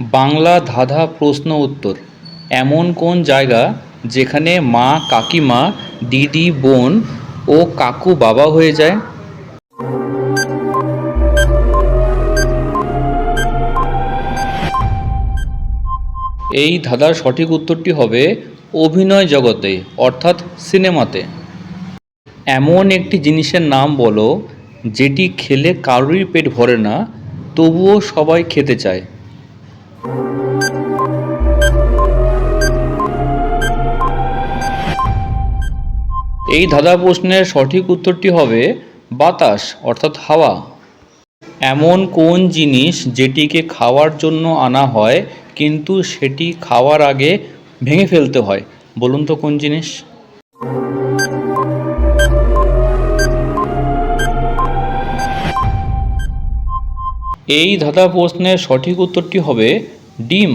বাংলা ধাঁধা প্রশ্ন উত্তর। এমন কোন জায়গা যেখানে মা, কাকিমা, দিদি, বোন ও কাকু বাবা হয়ে যায়? এই ধাঁধার সঠিক উত্তরটি হবে অভিনয় জগতে, অর্থাৎ সিনেমাতে। এমন একটি জিনিসের নাম বলো, যেটি খেলে কারোরই পেট ভরে না, তবুও সবাই খেতে চায়। এই ধাঁধা প্রশ্নের সঠিক উত্তরটি হবে বাতাস, অর্থাৎ হাওয়া। এমন কোন জিনিস যেটিকে খাওয়ার জন্য আনা হয়, কিন্তু সেটি খাওয়ার আগে ভেঙে ফেলতে হয়? বলুন তো কোন জিনিস। এই ধাঁধা প্রশ্নের সঠিক উত্তরটি হবে ডিম।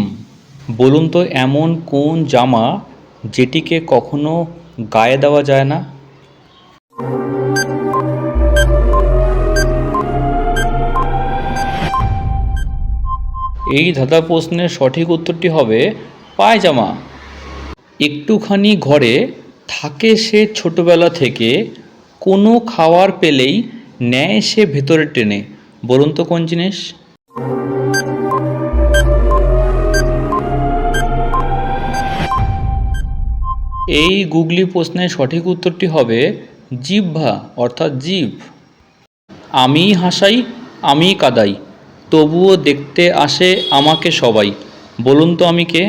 বলুন তো এমন কোন জামা যেটিকে কখনো গায়ে দেওয়া যায় না? এই ধাঁধা প্রশ্নের সঠিক উত্তরটি হবে পায়জামা। একটুখানি ঘরে থাকে সে ছোটবেলা থেকে, কোনো খাওয়ার পেলেই নেয় সে ভেতরে টেনে। বলুন তো কোন জিনিস? এই গুগলি প্রশ্নের সঠিক উত্তরটি হবে জিহ্বা, অর্থাৎ জিভ আমি হাসাই আমি কাদাই, তবুও দেখতে আসে আমাকে সবাই। বলুন তো আমি কে?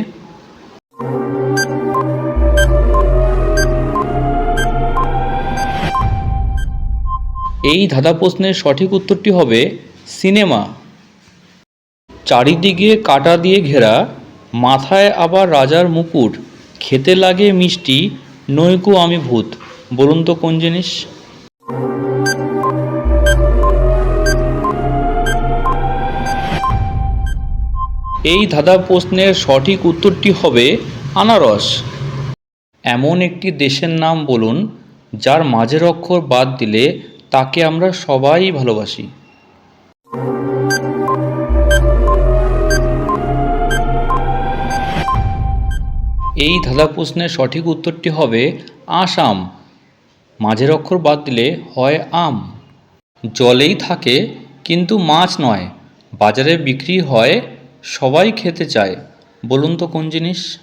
এই ধাঁধা প্রশ্নের সঠিক উত্তরটি হবে সিনেমা। চারিদিকে কাটা দিয়ে ঘেরা, মাথায় আবার রাজার মুকুট, খেতে লাগে মিষ্টি, নৈকো আমি ভূত। বলুন তো কোন জিনিস? এই ধাঁধা প্রশ্নের সঠিক উত্তরটি হবে আনারস। এমন একটি দেশের নাম বলুন, যার মাঝের অক্ষর বাদ দিলে তাকে আমরা সবাই ভালোবাসি। এই ধাঁধা প্রশ্নের সঠিক উত্তরটি হবে আসাম। মাঝের অক্ষর বাদ দিলে হয় আম। জলেই থাকে, কিন্তু মাছ নয়। বাজারে বিক্রি হয়, সবাই খেতে চায়। বলুন তো কোন জিনিস?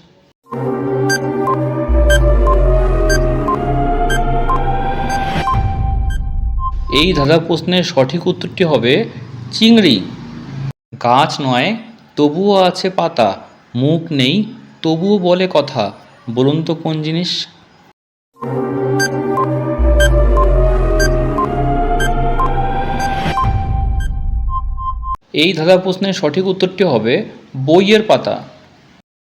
এই ধাঁধা প্রশ্নের সঠিক উত্তরটি হবে চিংড়ি। গাছ নয়, তবুও আছে পাতা। মুখ নেই তবুও বলে কথা, বলুন তো কোন জিনিস? এই ধাঁধা প্রশ্নের সঠিক উত্তরটি হবে বইয়ের পাতা।